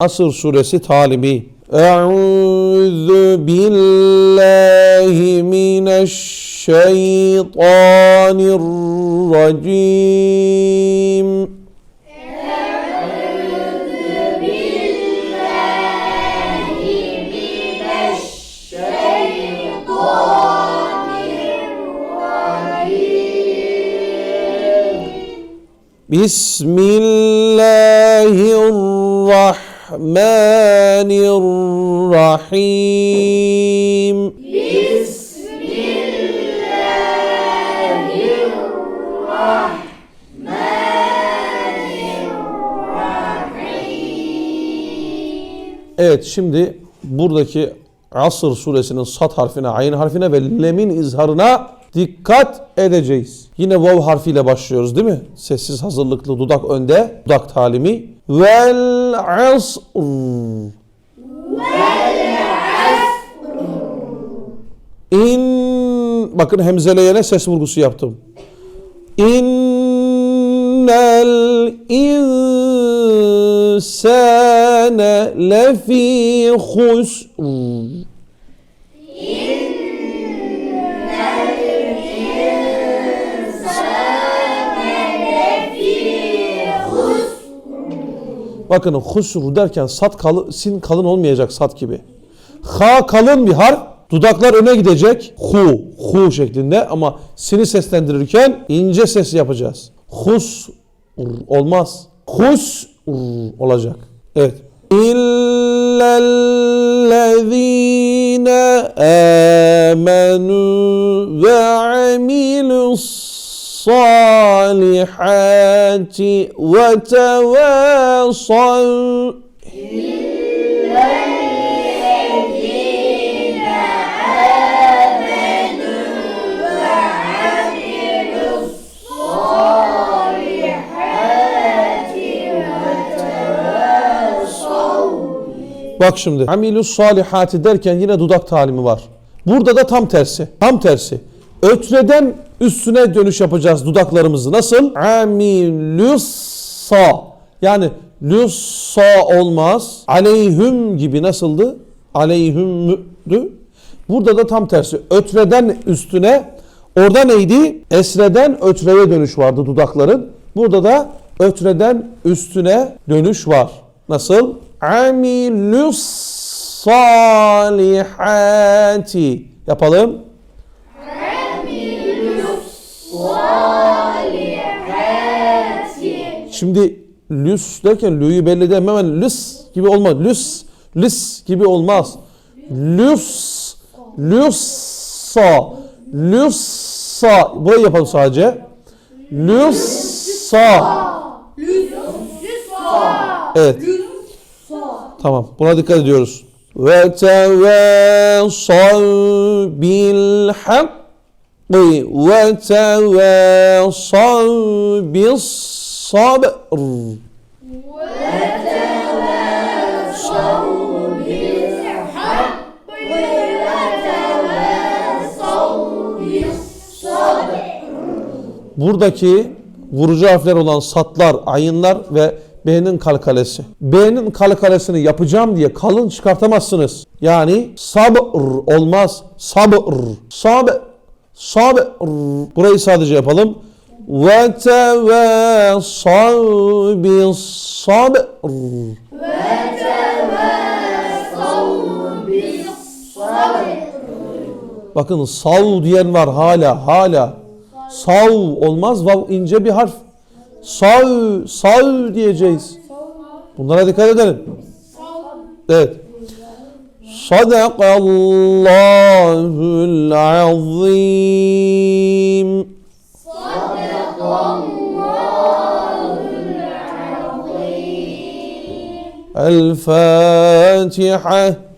Asır suresi talimi. Eûzü billahi mineşşeytanirracim. Bismillahirrahmanirrahim. Evet şimdi buradaki Asır suresinin sat harfine, ayn harfine ve lemin izharına dikkat edeceğiz. Yine vav harfiyle başlıyoruz değil mi? Sessiz hazırlıklı dudak önde, dudak talimi. Vel asr. İn bakın hemzeleyene ses vurgusu yaptım. İnnel insane lefi husr. Bakın husr derken sat kalın, sin kalın olmayacak sat gibi. Ha kalın bir harf, dudaklar öne gidecek. Hu, hu şeklinde ama sini seslendirirken ince ses yapacağız. Hus olmaz. Hus olacak. Evet. İllellezine amenu ve amilus ve tevasav Bak şimdi amilus salihati derken yine dudak talimi var. Burada da tam tersi. Tam tersi. Ötreden üstüne dönüş yapacağız dudaklarımızı. Nasıl? Amilus sa. Yani lüssa olmaz. Aleyhüm gibi nasıldı? Aleyhümdü. Burada da tam tersi. Ötreden üstüne orada neydi? Esreden ötreye dönüş vardı dudakların. Burada da ötreden üstüne dönüş var. Nasıl? Amilus salihati. Yapalım. Şimdi lüs derken lü'yü belli edemem. Hemen lüs gibi olmaz. Lüs, lüs gibi olmaz. Lüs, lüssa, lüssa. Burayı yapalım sadece. Lüssa. Evet. Tamam. Buna dikkat ediyoruz. Ve tevasav bil tevasav bis sabr. Buradaki vurucu harfler olan satlar, ayınlar ve B'nin kalkalesi. B'nin kalkalesini yapacağım diye kalın çıkartamazsınız. Yani sabr olmaz. Sabr. Sabr. Sabr. Burayı sadece yapalım. Ve tevasav bis sabr. Bakın sav diyen var hala hala. Sav olmaz vav ince bir harf. Sav, sav diyeceğiz. Bunlara dikkat edelim. Evet. صدق الله العظيم. صدق الله العظيم الفاتحة